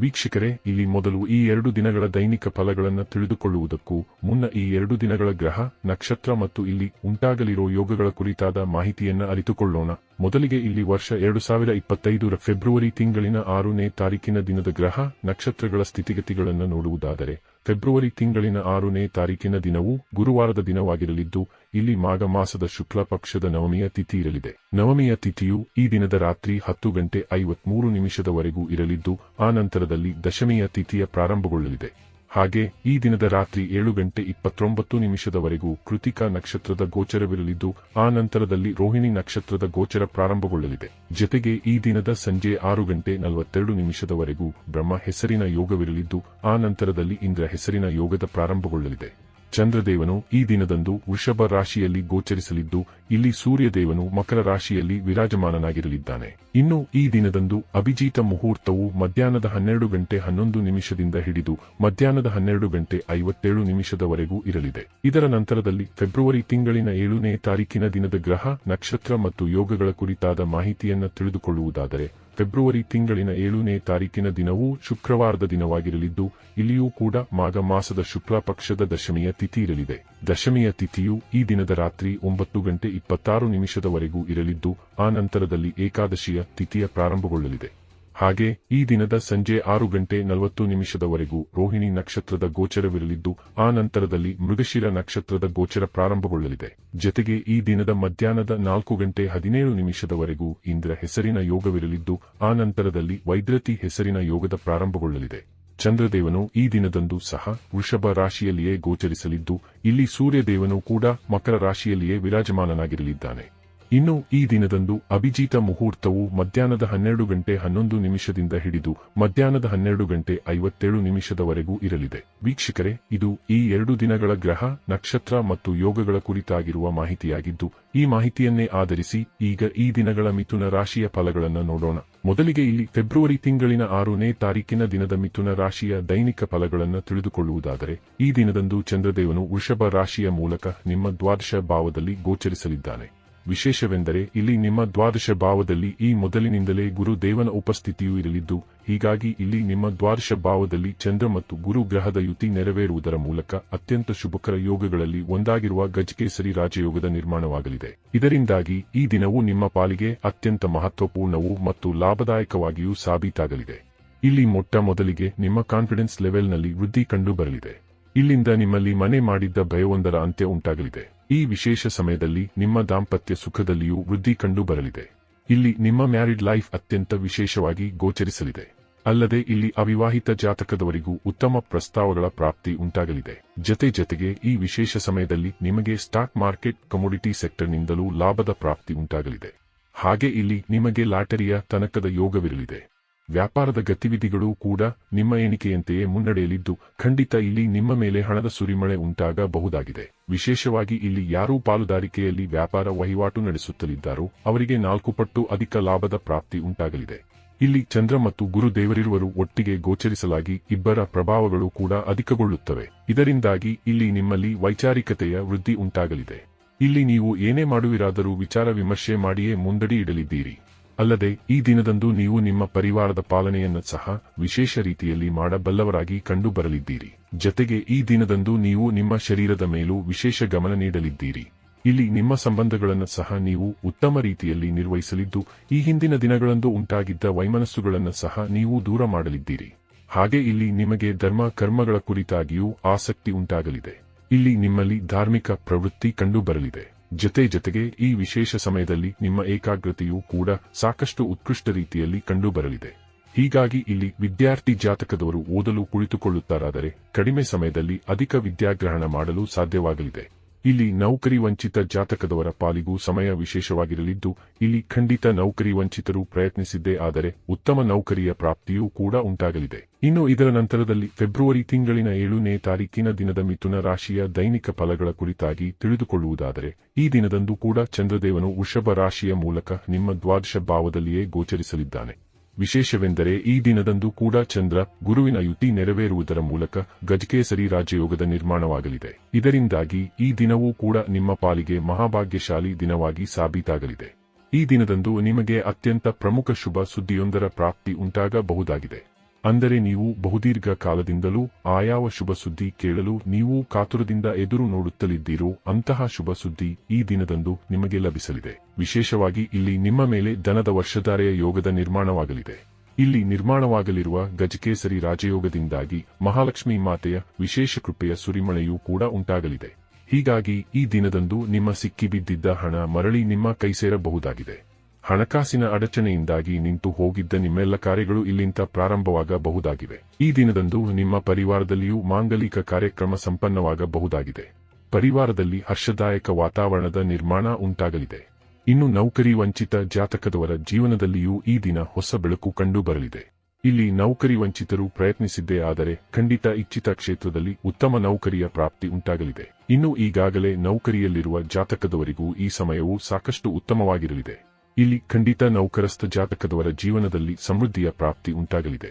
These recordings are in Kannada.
ವೀಕ್ಷಕರೇ, ಇಲ್ಲಿ ಮೊದಲು ಈ ಎರಡು ದಿನಗಳ ದೈನಿಕ ಫಲಗಳನ್ನು ತಿಳಿದುಕೊಳ್ಳುವುದಕ್ಕೂ ಮುನ್ನ ಈ ಎರಡು ದಿನಗಳ ಗ್ರಹ, ನಕ್ಷತ್ರ ಮತ್ತು ಇಲ್ಲಿ ಉಂಟಾಗಲಿರೋ ಯೋಗಗಳ ಕುರಿತಾದ ಮಾಹಿತಿಯನ್ನು ಅರಿತುಕೊಳ್ಳೋಣ. ಮೊದಲಿಗೆ ಇಲ್ಲಿ ವರ್ಷ ಎರಡು ಸಾವಿರ ಇಪ್ಪತ್ತೈದರ ಫೆಬ್ರವರಿ ತಿಂಗಳಿನ ಆರನೇ ತಾರೀಕಿನ ದಿನದ ಗ್ರಹ, ನಕ್ಷತ್ರಗಳ ಸ್ಥಿತಿಗತಿಗಳನ್ನು ನೋಡುವುದಾದರೆ, ಫೆಬ್ರವರಿ ತಿಂಗಳಿನ ಆರನೇ ತಾರೀಕಿನ ದಿನವು ಗುರುವಾರದ ದಿನವಾಗಿರಲಿದ್ದು, ಇಲ್ಲಿ ಮಾಘ ಮಾಸದ ಶುಕ್ಲ ಪಕ್ಷದ ನವಮಿಯ ತಿಥಿ ಇರಲಿದೆ. ನವಮಿಯ ತಿಥಿಯು ಈ ದಿನದ ರಾತ್ರಿ ಹತ್ತು ಗಂಟೆ ಐವತ್ಮೂರು ನಿಮಿಷದವರೆಗೂ ಇರಲಿದ್ದು, ಆ ನಂತರದಲ್ಲಿ ದಶಮಿಯ ತಿಥಿಯ ಪ್ರಾರಂಭಗೊಳ್ಳಲಿದೆ. ಹಾಗೆ ಈ ದಿನದ ರಾತ್ರಿ ಏಳು ಗಂಟೆ ಇಪ್ಪತ್ತೊಂಬತ್ತು ನಿಮಿಷದವರೆಗೂ ಕೃತಿಕಾ ನಕ್ಷತ್ರದ ಗೋಚರವಿರಲಿದ್ದು, ಆ ನಂತರದಲ್ಲಿ ರೋಹಿಣಿ ನಕ್ಷತ್ರದ ಗೋಚರ ಪ್ರಾರಂಭಗೊಳ್ಳಲಿದೆ. ಜತೆಗೆ ಈ ದಿನದ ಸಂಜೆ ಆರು ಗಂಟೆ ನಲವತ್ತೆರಡು ನಿಮಿಷದವರೆಗೂ ಬ್ರಹ್ಮ ಹೆಸರಿನ ಯೋಗವಿರಲಿದ್ದು, ಆ ನಂತರದಲ್ಲಿ ಇಂದ್ರ ಹೆಸರಿನ ಯೋಗದ ಪ್ರಾರಂಭಗೊಳ್ಳಲಿದೆ. ಚಂದ್ರದೇವನು ಈ ದಿನದಂದು ವೃಷಭ ರಾಶಿಯಲ್ಲಿ ಗೋಚರಿಸಲಿದ್ದು, ಇಲ್ಲಿ ಸೂರ್ಯದೇವನು ಮಕರ ರಾಶಿಯಲ್ಲಿ ವಿರಾಜಮಾನನಾಗಿರಲಿದ್ದಾನೆ. ಇನ್ನು ಈ ದಿನದಂದು ಅಭಿಜೀತ ಮುಹೂರ್ತವು ಮಧ್ಯಾಹ್ನದ ಹನ್ನೆರಡು ಗಂಟೆ ಹನ್ನೊಂದು ನಿಮಿಷದಿಂದ ಹಿಡಿದು ಮಧ್ಯಾಹ್ನದ ಹನ್ನೆರಡು ಗಂಟೆ ಐವತ್ತೇಳು ನಿಮಿಷದವರೆಗೂ ಇರಲಿದೆ. ಇದರ ನಂತರದಲ್ಲಿ ಫೆಬ್ರವರಿ ತಿಂಗಳಿನ ಏಳನೇ ತಾರೀಕಿನ ದಿನದ ಗ್ರಹ, ನಕ್ಷತ್ರ ಮತ್ತು ಯೋಗಗಳ ಕುರಿತಾದ ಮಾಹಿತಿಯನ್ನು ತಿಳಿದುಕೊಳ್ಳುವುದಾದರೆ ಫೆಬ್ರವರಿ ತಿಂಗಳಿನ ಏಳನೇ ತಾರೀಕಿನ ದಿನವೂ ಶುಕ್ರವಾರದ ದಿನವಾಗಿರಲಿದ್ದು, ಇಲ್ಲಿಯೂ ಕೂಡ ಮಾಘ ಮಾಸದ ಶುಕ್ಲ ಪಕ್ಷದ ದಶಮಿಯ ತಿಥಿ ಇರಲಿದೆ. ದಶಮಿಯ ತಿಥಿಯು ಈ ದಿನದ ರಾತ್ರಿ ಒಂಬತ್ತು ಗಂಟೆ ಇಪ್ಪತ್ತಾರು ನಿಮಿಷದವರೆಗೂ ಇರಲಿದ್ದು, ಆ ನಂತರದಲ್ಲಿ ಏಕಾದಶಿಯ ತಿಥಿಯ ಪ್ರಾರಂಭಗೊಳ್ಳಲಿದೆ. ಹಾಗೆ ಈ ದಿನದ ಸಂಜೆ ಆರು ಗಂಟೆ ನಲವತ್ತು ನಿಮಿಷದವರೆಗೂ ರೋಹಿಣಿ ನಕ್ಷತ್ರದ ಗೋಚರವಿರಲಿದ್ದು, ಆ ನಂತರದಲ್ಲಿ ಮೃಗಶಿರ ನಕ್ಷತ್ರದ ಗೋಚರ ಪ್ರಾರಂಭಗೊಳ್ಳಲಿದೆ. ಜತೆಗೆ ಈ ದಿನದ ಮಧ್ಯಾಹ್ನದ ನಾಲ್ಕು ಗಂಟೆ ಹದಿನೇಳು ನಿಮಿಷದವರೆಗೂ ಇಂದ್ರ ಹೆಸರಿನ ಯೋಗವಿರಲಿದ್ದು, ಆ ನಂತರದಲ್ಲಿ ವೈದ್ರತಿ ಹೆಸರಿನ ಯೋಗದ ಪ್ರಾರಂಭಗೊಳ್ಳಲಿದೆ. ಚಂದ್ರದೇವನು ಈ ದಿನದಂದು ಸಹ ವೃಷಭ ರಾಶಿಯಲ್ಲಿಯೇ ಗೋಚರಿಸಲಿದ್ದು, ಇಲ್ಲಿ ಸೂರ್ಯದೇವನು ಕೂಡ ಮಕರ ರಾಶಿಯಲ್ಲಿಯೇ ವಿರಾಜಮಾನನಾಗಿರಲಿದ್ದಾನೆ. ಇನ್ನು ಈ ದಿನದಂದು ಅಭಿಜಿತ ಮುಹೂರ್ತವು ಮಧ್ಯಾಹ್ನದ ಹನ್ನೆರಡು ಗಂಟೆ ಹನ್ನೊಂದು ನಿಮಿಷದಿಂದ ಹಿಡಿದು ಮಧ್ಯಾಹ್ನದ ಹನ್ನೆರಡು ಗಂಟೆ ಐವತ್ತೇಳು ನಿಮಿಷದವರೆಗೂ ಇರಲಿದೆ. ವೀಕ್ಷಕರೇ, ಇದು ಈ ಎರಡು ದಿನಗಳ ಗ್ರಹ, ನಕ್ಷತ್ರ ಮತ್ತು ಯೋಗಗಳ ಕುರಿತಾಗಿರುವ ಮಾಹಿತಿಯಾಗಿದ್ದು, ಈ ಮಾಹಿತಿಯನ್ನೇ ಆಧರಿಸಿ ಈಗ ಈ ದಿನಗಳ ಮಿಥುನ ರಾಶಿಯ ಫಲಗಳನ್ನು ನೋಡೋಣ. ಮೊದಲಿಗೆ ಇಲ್ಲಿ ಫೆಬ್ರವರಿ ತಿಂಗಳಿನ ಆರನೇ ತಾರೀಕಿನ ದಿನದ ಮಿಥುನ ರಾಶಿಯ ದೈನಿಕ ಫಲಗಳನ್ನು ತಿಳಿದುಕೊಳ್ಳುವುದಾದರೆ, ಈ ದಿನದಂದು ಚಂದ್ರದೇವನು ವೃಷಭ ರಾಶಿಯ ಮೂಲಕ ನಿಮ್ಮ ದ್ವಾದಶ ಭಾವದಲ್ಲಿ ಗೋಚರಿಸಲಿದ್ದಾನೆ. ವಿಶೇಷವೆಂದರೆ ಇಲ್ಲಿ ನಿಮ್ಮ ದ್ವಾದಶ ಭಾವದಲ್ಲಿ ಈ ಮೊದಲಿನಿಂದಲೇ ಗುರು ದೇವನ ಉಪಸ್ಥಿತಿಯೂ ಇರಲಿದ್ದು, ಹೀಗಾಗಿ ಇಲ್ಲಿ ನಿಮ್ಮ ದ್ವಾದಶ ಭಾವದಲ್ಲಿ ಚಂದ್ರ ಮತ್ತು ಗುರು ಗ್ರಹದ ಯುತಿ ನೆರವೇರುವುದರ ಮೂಲಕ ಅತ್ಯಂತ ಶುಭಕರ ಯೋಗಗಳಲ್ಲಿ ಒಂದಾಗಿರುವ ಗಜಕೇಸರಿ ರಾಜಯೋಗದ ನಿರ್ಮಾಣವಾಗಲಿದೆ. ಇದರಿಂದಾಗಿ ಈ ದಿನವು ನಿಮ್ಮ ಪಾಲಿಗೆ ಅತ್ಯಂತ ಮಹತ್ವಪೂರ್ಣವೂ ಮತ್ತು ಲಾಭದಾಯಕವಾಗಿಯೂ ಸಾಬೀತಾಗಲಿದೆ. ಇಲ್ಲಿ ಮೊಟ್ಟ ಮೊದಲಿಗೆ ನಿಮ್ಮ ಕಾನ್ಫಿಡೆನ್ಸ್ ಲೆವೆಲ್ನಲ್ಲಿ ವೃದ್ಧಿ ಕಂಡುಬರಲಿದೆ. ಇಲ್ಲಿಂದ ನಿಮ್ಮಲ್ಲಿ ಮನೆ ಮಾಡಿದ್ದ ಭಯವೊಂದರ ಅಂತ್ಯ ಉಂಟಾಗಲಿದೆ. ಈ ವಿಶೇಷ ಸಮಯದಲ್ಲಿ ನಿಮ್ಮ ದಾಂಪತ್ಯ ಸುಖದಲ್ಲಿಯೂ ವೃದ್ಧಿ ಕಂಡು ಬರಲಿದೆ ಇಲ್ಲಿ ನಿಮ್ಮ ಮ್ಯಾರಿಡ್ ಲೈಫ್ ಅತ್ಯಂತ ವಿಶೇಷವಾಗಿ ಗೋಚರಿಸಲಿದೆ. ಅಲ್ಲದೆ ಇಲ್ಲಿ ಅವಿವಾಹಿತ ಜಾತಕದವರಿಗೂ ಉತ್ತಮ ಪ್ರಸ್ತಾವಗಳ ಪ್ರಾಪ್ತಿ ಉಂಟಾಗಲಿದೆ. ಜತೆ ಜತೆಗೆ ಈ ವಿಶೇಷ ಸಮಯದಲ್ಲಿ ನಿಮಗೆ ಸ್ಟಾಕ್ ಮಾರ್ಕೆಟ್ ಕಮೋಡಿಟಿ ಸೆಕ್ಟರ್ನಿಂದಲೂ ಲಾಭದ ಪ್ರಾಪ್ತಿ ಉಂಟಾಗಲಿದೆ. ಹಾಗೆ ಇಲ್ಲಿ ನಿಮಗೆ ಲಾಟರಿಯ ತನಕದ ಯೋಗವಿರಲಿದೆ. ವ್ಯಾಪಾರದ ಗತಿವಿಧಿಗಳು ಕೂಡ ನಿಮ್ಮ ಎಣಿಕೆಯಂತೆಯೇ ಮುನ್ನಡೆಯಲಿದ್ದು, ಖಂಡಿತ ಇಲ್ಲಿ ನಿಮ್ಮ ಮೇಲೆ ಹಣದ ಸುರಿಮಳೆ ಉಂಟಾಗಬಹುದಾಗಿದೆ. ವಿಶೇಷವಾಗಿ ಇಲ್ಲಿ ಯಾರೂ ಪಾಲುದಾರಿಕೆಯಲ್ಲಿ ವ್ಯಾಪಾರ ವಹಿವಾಟು ನಡೆಸುತ್ತಲಿದ್ದಾರೋ, ಅವರಿಗೆ ನಾಲ್ಕು ಪಟ್ಟು ಅಧಿಕ ಲಾಭದ ಪ್ರಾಪ್ತಿ ಉಂಟಾಗಲಿದೆ. ಇಲ್ಲಿ ಚಂದ್ರ ಮತ್ತು ಗುರುದೇವರಿರುವರು ಒಟ್ಟಿಗೆ ಗೋಚರಿಸಲಾಗಿ ಇಬ್ಬರ ಪ್ರಭಾವಗಳು ಕೂಡ ಅಧಿಕಗೊಳ್ಳುತ್ತವೆ. ಇದರಿಂದಾಗಿ ಇಲ್ಲಿ ನಿಮ್ಮಲ್ಲಿ ವೈಚಾರಿಕತೆಯ ವೃದ್ಧಿ ಉಂಟಾಗಲಿದೆ. ಇಲ್ಲಿ ನೀವು ಏನೇ ಮಾಡುವಿರಾದರೂ ವಿಚಾರ ವಿಮರ್ಶೆ ಮಾಡಿಯೇ ಮುಂದಡಿ ಇಡಲಿದ್ದೀರಿ. ಅಲ್ಲದೆ, ಈ ದಿನದಂದು ನೀವು ನಿಮ್ಮ ಪರಿವಾರದ ಪಾಲನೆಯನ್ನು ಸಹ ವಿಶೇಷ ರೀತಿಯಲ್ಲಿ ಮಾಡಬಲ್ಲವರಾಗಿ ಕಂಡು ಬರಲಿದ್ದೀರಿ ಜತೆಗೆ, ಈ ದಿನದಂದು ನೀವು ನಿಮ್ಮ ಶರೀರದ ಮೇಲೂ ವಿಶೇಷ ಗಮನ ನೀಡಲಿದ್ದೀರಿ. ಇಲ್ಲಿ ನಿಮ್ಮ ಸಂಬಂಧಗಳನ್ನು ಸಹ ನೀವು ಉತ್ತಮ ರೀತಿಯಲ್ಲಿ ನಿರ್ವಹಿಸಲಿದ್ದು, ಈ ಹಿಂದಿನ ದಿನಗಳಂದು ಉಂಟಾಗಿದ್ದ ವೈಮನಸ್ಸುಗಳನ್ನು ಸಹ ನೀವು ದೂರ ಮಾಡಲಿದ್ದೀರಿ. ಹಾಗೆ ಇಲ್ಲಿ ನಿಮಗೆ ಧರ್ಮ ಕರ್ಮಗಳ ಕುರಿತಾಗಿಯೂ ಆಸಕ್ತಿ ಉಂಟಾಗಲಿದೆ. ಇಲ್ಲಿ ನಿಮ್ಮಲ್ಲಿ ಧಾರ್ಮಿಕ ಪ್ರವೃತ್ತಿ ಕಂಡುಬರಲಿದೆ. ಜತೆ ಜತೆಗೆ ಈ ವಿಶೇಷ ಸಮಯದಲ್ಲಿ ನಿಮ್ಮ ಏಕಾಗ್ರತೆಯೂ ಕೂಡ ಸಾಕಷ್ಟು ಉತ್ಕೃಷ್ಟ ರೀತಿಯಲ್ಲಿ ಕಂಡುಬರಲಿದೆ. ಹೀಗಾಗಿ ಇಲ್ಲಿ ವಿದ್ಯಾರ್ಥಿ ಜಾತಕದವರು ಓದಲು ಕುಳಿತುಕೊಳ್ಳುತ್ತಾರಾದರೆ ಕಡಿಮೆ ಸಮಯದಲ್ಲಿ ಅಧಿಕ ವಿದ್ಯಾಗ್ರಹಣ ಮಾಡಲು ಸಾಧ್ಯವಾಗಲಿದೆ. ಇಲ್ಲಿ ನೌಕರಿ ವಂಚಿತ ಜಾತಕದವರ ಪಾಲಿಗೂ ಸಮಯ ವಿಶೇಷವಾಗಿರಲಿದ್ದು, ಇಲ್ಲಿ ಖಂಡಿತ ನೌಕರಿ ವಂಚಿತರು ಪ್ರಯತ್ನಿಸಿದ್ದೇ ಆದರೆ ಉತ್ತಮ ನೌಕರಿಯ ಪ್ರಾಪ್ತಿಯೂ ಕೂಡ ಉಂಟಾಗಲಿದೆ. ಇನ್ನು ಇದರ ನಂತರದಲ್ಲಿ ಫೆಬ್ರವರಿ ತಿಂಗಳಿನ ಏಳನೇ ತಾರೀಕಿನ ದಿನದ ಮಿಥುನ ರಾಶಿಯ ದೈನಿಕ ಫಲಗಳ ಕುರಿತಾಗಿ ತಿಳಿದುಕೊಳ್ಳುವುದಾದರೆ, ಈ ದಿನದಂದು ಕೂಡ ಚಂದ್ರದೇವನು ವೃಷಭ ರಾಶಿಯ ಮೂಲಕ ನಿಮ್ಮ ದ್ವಾದಶ ಭಾವದಲ್ಲಿಯೇ ಗೋಚರಿಸಲಿದ್ದಾನೆ. ವಿಶೇಷವೆಂದರೆ ಈ ದಿನದಂದು ಕೂಡ ಚಂದ್ರ ಗುರುವಿನ ಯುತಿ ನೆರವೇರುವುದರ ಮೂಲಕ ಗಜಕೇಸರಿ ರಾಜಯೋಗದ ನಿರ್ಮಾಣವಾಗಲಿದೆ. ಇದರಿಂದಾಗಿ ಈ ದಿನವೂ ಕೂಡ ನಿಮ್ಮ ಪಾಲಿಗೆ ಮಹಾಭಾಗ್ಯಶಾಲಿ ದಿನವಾಗಿ ಸಾಬೀತಾಗಲಿದೆ. ಈ ದಿನದಂದು ನಿಮಗೆ ಅತ್ಯಂತ ಪ್ರಮುಖ ಶುಭ ಸುದ್ದಿಯೊಂದರ ಪ್ರಾಪ್ತಿ ಉಂಟಾಗಬಹುದಾಗಿದೆ. ಅಂದರೆ ನೀವು ಬಹುದೀರ್ಘ ಕಾಲದಿಂದಲೂ ಆಯಾವ ಶುಭ ಸುದ್ದಿ ಕೇಳಲು ನೀವು ಕಾತುರದಿಂದ ಎದುರು ನೋಡುತ್ತಲಿದ್ದೀರೋ ಅಂತಹ ಶುಭ ಸುದ್ದಿ ಈ ದಿನದಂದು ನಿಮಗೆ ಲಭಿಸಲಿದೆ. ವಿಶೇಷವಾಗಿ ಇಲ್ಲಿ ನಿಮ್ಮ ಮೇಲೆ ದನದ ವರ್ಷಧಾರೆಯ ಯೋಗದ ನಿರ್ಮಾಣವಾಗಲಿದೆ. ಇಲ್ಲಿ ನಿರ್ಮಾಣವಾಗಲಿರುವ ಗಜಕೇಸರಿ ರಾಜಯೋಗದಿಂದಾಗಿ ಮಹಾಲಕ್ಷ್ಮಿ ಮಾತೆಯ ವಿಶೇಷ ಕೃಪೆಯ ಸುರಿಮಳೆಯೂ ಕೂಡ ಉಂಟಾಗಲಿದೆ. ಹೀಗಾಗಿ ಈ ದಿನದಂದು ನಿಮ್ಮ ಸಿಕ್ಕಿಬಿದ್ದಿದ್ದ ಹಣ ಮರಳಿ ನಿಮ್ಮ ಕೈ ಸೇರಬಹುದಾಗಿದೆ ಹಣಕಾಸಿನ ಅಡಚಣೆಯಿಂದಾಗಿ ನಿಂತು ಹೋಗಿದ್ದ ನಿಮ್ಮೆಲ್ಲ ಕಾರ್ಯಗಳು ಇಲ್ಲಿಂದ ಪ್ರಾರಂಭವಾಗಬಹುದಾಗಿವೆ. ಈ ದಿನದಂದು ನಿಮ್ಮ ಪರಿವಾರದಲ್ಲಿಯೂ ಮಾಂಗಲಿಕ ಕಾರ್ಯಕ್ರಮ ಸಂಪನ್ನವಾಗಬಹುದಾಗಿದೆ. ಪರಿವಾರದಲ್ಲಿ ಹರ್ಷದಾಯಕ ವಾತಾವರಣದ ನಿರ್ಮಾಣ ಉಂಟಾಗಲಿದೆ. ಇನ್ನು ನೌಕರಿ ವಂಚಿತ ಜಾತಕದವರ ಜೀವನದಲ್ಲಿಯೂ ಈ ದಿನ ಹೊಸ ಬೆಳಕು ಕಂಡುಬರಲಿದೆ. ಇಲ್ಲಿ ನೌಕರಿ ವಂಚಿತರು ಪ್ರಯತ್ನಿಸಿದ್ದೇ ಆದರೆ ಖಂಡಿತ ಇಚ್ಛಿತ ಕ್ಷೇತ್ರದಲ್ಲಿ ಉತ್ತಮ ನೌಕರಿಯ ಪ್ರಾಪ್ತಿ ಉಂಟಾಗಲಿದೆ. ಇನ್ನು ಈಗಾಗಲೇ ನೌಕರಿಯಲ್ಲಿರುವ ಜಾತಕದವರಿಗೂ ಈ ಸಮಯವು ಸಾಕಷ್ಟು ಉತ್ತಮವಾಗಿರಲಿದೆ. ಇಲ್ಲಿ ಖಂಡಿತ ನೌಕರಸ್ಥ ಜಾತಕದವರ ಜೀವನದಲ್ಲಿ ಸಮೃದ್ಧಿಯ ಪ್ರಾಪ್ತಿ ಉಂಟಾಗಲಿದೆ.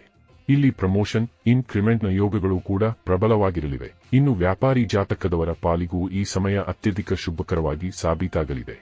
ಇಲ್ಲಿ ಪ್ರಮೋಷನ್ ಇನ್ಕ್ರಿಮೆಂಟ್ನ ಯೋಗಗಳು ಕೂಡ ಪ್ರಬಲವಾಗಿರಲಿವೆ. ಇನ್ನು ವ್ಯಾಪಾರಿ ಜಾತಕದವರ ಪಾಲಿಗೂ ಈ ಸಮಯ ಅತ್ಯಧಿಕ ಶುಭಕರವಾಗಿ ಸಾಬೀತಾಗಲಿದೆ.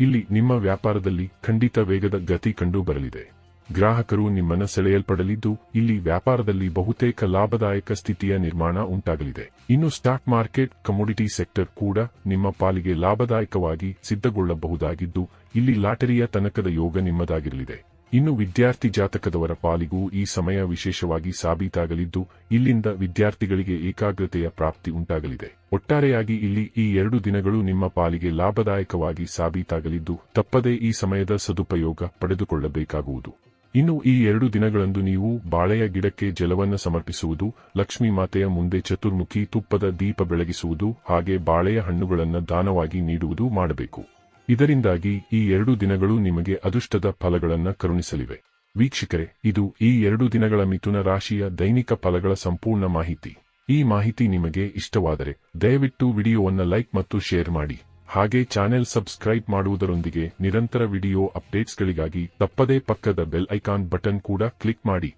ಇಲ್ಲಿ ನಿಮ್ಮ ವ್ಯಾಪಾರದಲ್ಲಿ ಖಂಡಿತ ವೇಗದ ಗತಿ ಕಂಡು ಬರಲಿದೆ ಗ್ರಾಹಕರು ನಿಮ್ಮನ್ನು ಸೆಳೆಯಲ್ಪಡಲಿದ್ದು, ಇಲ್ಲಿ ವ್ಯಾಪಾರದಲ್ಲಿ ಬಹುತೇಕ ಲಾಭದಾಯಕ ಸ್ಥಿತಿಯ ನಿರ್ಮಾಣ ಉಂಟಾಗಲಿದೆ. ಇನ್ನು ಸ್ಟಾಕ್ ಮಾರ್ಕೆಟ್, ಕಮೋಡಿಟಿ ಸೆಕ್ಟರ್ ಕೂಡ ನಿಮ್ಮ ಪಾಲಿಗೆ ಲಾಭದಾಯಕವಾಗಿ ಸಿದ್ಧಗೊಳ್ಳಬಹುದಾಗಿದ್ದು ಇಲ್ಲಿ ಲಾಟರಿಯ ತನಕದ ಯೋಗ ನಿಮ್ಮದಾಗಿರಲಿದೆ. ಇನ್ನು ವಿದ್ಯಾರ್ಥಿ ಜಾತಕದವರ ಪಾಲಿಗೂ ಈ ಸಮಯ ವಿಶೇಷವಾಗಿ ಸಾಬೀತಾಗಲಿದ್ದು, ಇಲ್ಲಿಂದ ವಿದ್ಯಾರ್ಥಿಗಳಿಗೆ ಏಕಾಗ್ರತೆಯ ಪ್ರಾಪ್ತಿ ಉಂಟಾಗಲಿದೆ. ಒಟ್ಟಾರೆಯಾಗಿ ಇಲ್ಲಿ ಈ ಎರಡು ದಿನಗಳು ನಿಮ್ಮ ಪಾಲಿಗೆ ಲಾಭದಾಯಕವಾಗಿ ಸಾಬೀತಾಗಲಿದ್ದು, ತಪ್ಪದೇ ಈ ಸಮಯದ ಸದುಪಯೋಗ ಪಡೆದುಕೊಳ್ಳಬೇಕಾಗುವುದು. ಇನ್ನು ಈ ಎರಡು ದಿನಗಳಂದು ನೀವು ಬಾಳೆಯ ಗಿಡಕ್ಕೆ ಜಲವನ್ನು ಸಮರ್ಪಿಸುವುದು, ಲಕ್ಷ್ಮೀ ಮಾತೆಯ ಮುಂದೆ ಚತುರ್ಮುಖಿ ತುಪ್ಪದ ದೀಪ ಬೆಳಗಿಸುವುದು, ಹಾಗೆ ಬಾಳೆಯ ಹಣ್ಣುಗಳನ್ನು ದಾನವಾಗಿ ನೀಡುವುದು ಮಾಡಬೇಕು. ಇದರಿಂದಾಗಿ ಈ ಎರಡು ದಿನಗಳು ನಿಮಗೆ ಅದೃಷ್ಟದ ಫಲಗಳನ್ನು ಕರುಣಿಸಲಿವೆ. ವೀಕ್ಷಕರೇ, ಇದು ಈ ಎರಡು ದಿನಗಳ ಮಿಥುನ ರಾಶಿಯ ದೈನಿಕ ಫಲಗಳ ಸಂಪೂರ್ಣ ಮಾಹಿತಿ. ಈ ಮಾಹಿತಿ ನಿಮಗೆ ಇಷ್ಟವಾದರೆ ದಯವಿಟ್ಟು ವಿಡಿಯೋವನ್ನು ಲೈಕ್ ಮತ್ತು ಶೇರ್ ಮಾಡಿ. ಹಾಗೆ ಚಾನೆಲ್ ಸಬ್ಸ್ಕ್ರೈಬ್ ಮಾಡುವುದರೊಂದಿಗೆ ನಿರಂತರ ವಿಡಿಯೋ ಅಪ್ಡೇಟ್ಸ್ಗಳಿಗಾಗಿ ತಪ್ಪದೇ ಪಕ್ಕದ ಬೆಲ್ ಐಕಾನ್ ಬಟನ್ ಕೂಡ ಕ್ಲಿಕ್ ಮಾಡಿ.